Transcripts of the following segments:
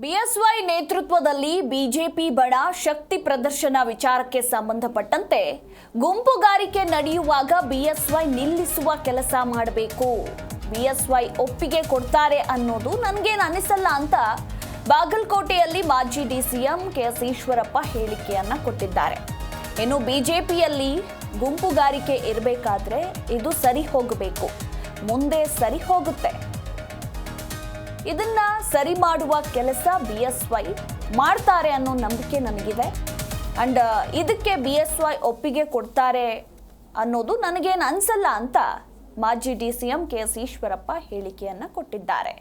BSY ನೇತೃತ್ವದಲ್ಲಿ BJP ಬಡ ಶಕ್ತಿ ಪ್ರದರ್ಶನ ವಿಚಾರಕ್ಕೆ ಸಂಬಂಧಪಟ್ಟಂತೆ ಗುಂಪುಗಾರಿಕೆ ನಡೆಯುವಾಗ ಬಿಎಸ್ವೈ ನಿಲ್ಲಿಸುವ ಕೆಲಸ ಮಾಡಬೇಕು. ಬಿಎಸ್ವೈ ಒಪ್ಪಿಗೆ ಕೊಡ್ತಾರೆ ಅನ್ನೋದು ನನಗೇನು ಅನಿಸಲ್ಲ ಅಂತ ಬಾಗಲಕೋಟೆಯಲ್ಲಿ ಮಾಜಿ ಡಿಸಿಎಂ ಕೆಎಸ್ ಈಶ್ವರಪ್ಪ ಹೇಳಿಕೆಯನ್ನ ಕೊಟ್ಟಿದ್ದಾರೆ. ಇನ್ನು ಬಿಜೆಪಿಯಲ್ಲಿ ಗುಂಪುಗಾರಿಕೆ ಇರಬೇಕಾದ್ರೆ ಇದು ಸರಿ ಹೋಗಬೇಕು. ಮುಂದೆ ಸರಿ ಹೋಗುತ್ತೆ. ಇದನ್ನ ಸರಿ ಮಾಡುವ ಕೆಲಸ ಬಿ ಎಸ್ ವೈ ಮಾಡ್ತಾರೆ ಅನ್ನೋ ನಂಬಿಕೆ ನನಗಿದೆ ಅಂಡ್ ಇದಕ್ಕೆ ಬಿ ಎಸ್ ವೈ ಒಪ್ಪಿಗೆ ಕೊಡ್ತಾರೆ ಅನ್ನೋದು ನನಗೇನು ಅನ್ಸಲ್ಲ ಅಂತ ಮಾಜಿ D C M K S Eshwarappa ಹೇಳಿಕೆಯನ್ನ ಕೊಟ್ಟಿದ್ದಾರೆ.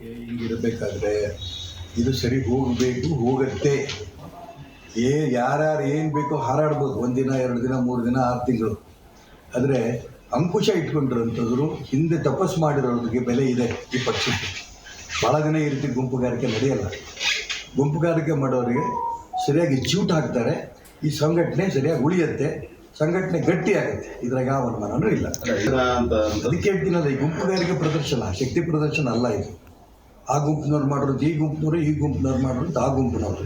ಹಿಂಗಿರಬೇಕಾದ್ರೆ ಇದು ಸರಿ ಹೋಗಬೇಕು, ಹೋಗುತ್ತೆ. ಏ, ಯಾರ್ಯಾರು ಏನು ಬೇಕೋ ಹಾರಾಡ್ಬೋದು. ಒಂದಿನ, ಎರಡು ದಿನ, ಮೂರು ದಿನ, ಆರು ತಿಂಗಳು. ಆದರೆ ಅಂಕುಶ ಇಟ್ಕೊಂಡಿರೋಂಥದ್ರು ಹಿಂದೆ ತಪಸ್ಸು ಮಾಡಿರೋರಿಗೆ ಬೆಲೆ ಇದೆ ಈ ಪಕ್ಷಕ್ಕೆ. ಭಾಳ ದಿನ ಈ ರೀತಿ ಗುಂಪುಗಾರಿಕೆ ನಡೆಯಲ್ಲ. ಗುಂಪುಗಾರಿಕೆ ಮಾಡೋರಿಗೆ ಸರಿಯಾಗಿ ಜ್ಯೂಟ್ ಹಾಕ್ತಾರೆ. ಈ ಸಂಘಟನೆ ಸರಿಯಾಗಿ ಉಳಿಯುತ್ತೆ. ಸಂಘಟನೆ ಗಟ್ಟಿ ಆಗುತ್ತೆ. ಇದ್ರಾಗ ಯಾವ ಅನುಮಾನನೂ ಇಲ್ಲ. ಅದಕ್ಕೆ ಹೇಳ್ತೀನಲ್ಲ ಈ ಗುಂಪುಗಾರಿಕೆ ಪ್ರದರ್ಶನ ಶಕ್ತಿ ಪ್ರದರ್ಶನ ಅಲ್ಲ ಇದು. ಆ ಗುಂಪಿನವ್ರು ಮಾಡೋದು ಈ ಗುಂಪಿನವರು ಈ ಗುಂಪಿನವ್ರು ಮಾಡೋದು ಆ ಗುಂಪಿನವರು.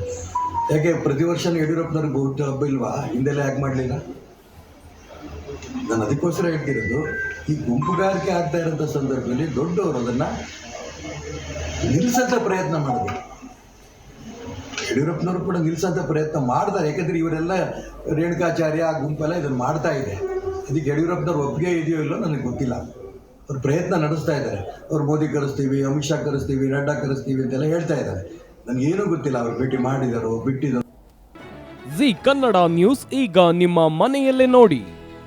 ಯಾಕೆ ಪ್ರತಿ ವರ್ಷ ಯಡಿಯೂರಪ್ಪನವ್ರಿಗೆ ಹುಟ್ಟು ಹಬ್ಬ ಇಲ್ವಾ? ಹಿಂದೆಲ್ಲ ಯಾಕೆ ಮಾಡಲಿಲ್ಲ? ನಾನು ಅದಕ್ಕೋಸ್ಕರ ಹೇಳ್ತಿರೋದು, ಈ ಗುಂಪುಗಾರಿಕೆ ಆಗ್ತಾ ಇರೋಂಥ ಸಂದರ್ಭದಲ್ಲಿ ದೊಡ್ಡವರು ಅದನ್ನು ನಿಲ್ಲಿಸೋಂಥ ಪ್ರಯತ್ನ ಮಾಡಬೇಕು ಯಡಿಯೂರಪ್ಪನವರು ಕೂಡ ನಿಲ್ಲಿಸೋಂಥ ಪ್ರಯತ್ನ ಮಾಡ್ತಾರೆ, ಯಾಕಂದರೆ ಇವರೆಲ್ಲ ರೇಣುಕಾಚಾರ್ಯ, ಆ ಗುಂಪೆಲ್ಲ ಇದನ್ನು ಮಾಡ್ತಾ ಇದೆ. ಅದಕ್ಕೆ ಯಡಿಯೂರಪ್ಪನವ್ರ ಒಪ್ಪಿಗೆ ಇದೆಯೋ ಇಲ್ಲೋ ನನಗೆ ಗೊತ್ತಿಲ್ಲ. ಅವ್ರು ಪ್ರಯತ್ನ ನಡೆಸ್ತಾ ಇದ್ದಾರೆ. ಅವ್ರು ಮೋದಿ ಕರೆಸ್ತೀವಿ, ಅಮಿತ್ ಶಾ ಕರೆಸ್ತೀವಿ, ನಡ್ಡಾ ಕರೆಸ್ತೀವಿ ಅಂತೆಲ್ಲ ಹೇಳ್ತಾ ಇದ್ದಾರೆ. ನನಗೇನೂ ಗೊತ್ತಿಲ್ಲ ಅವ್ರು ಭೇಟಿ ಮಾಡಿದಾರೋ ಬಿಟ್ಟಿದ್ದಾರೋ ಜಿ ಕನ್ನಡ ನ್ಯೂಸ್ ಈಗ ನಿಮ್ಮ ಮನೆಯಲ್ಲೇ ನೋಡಿ.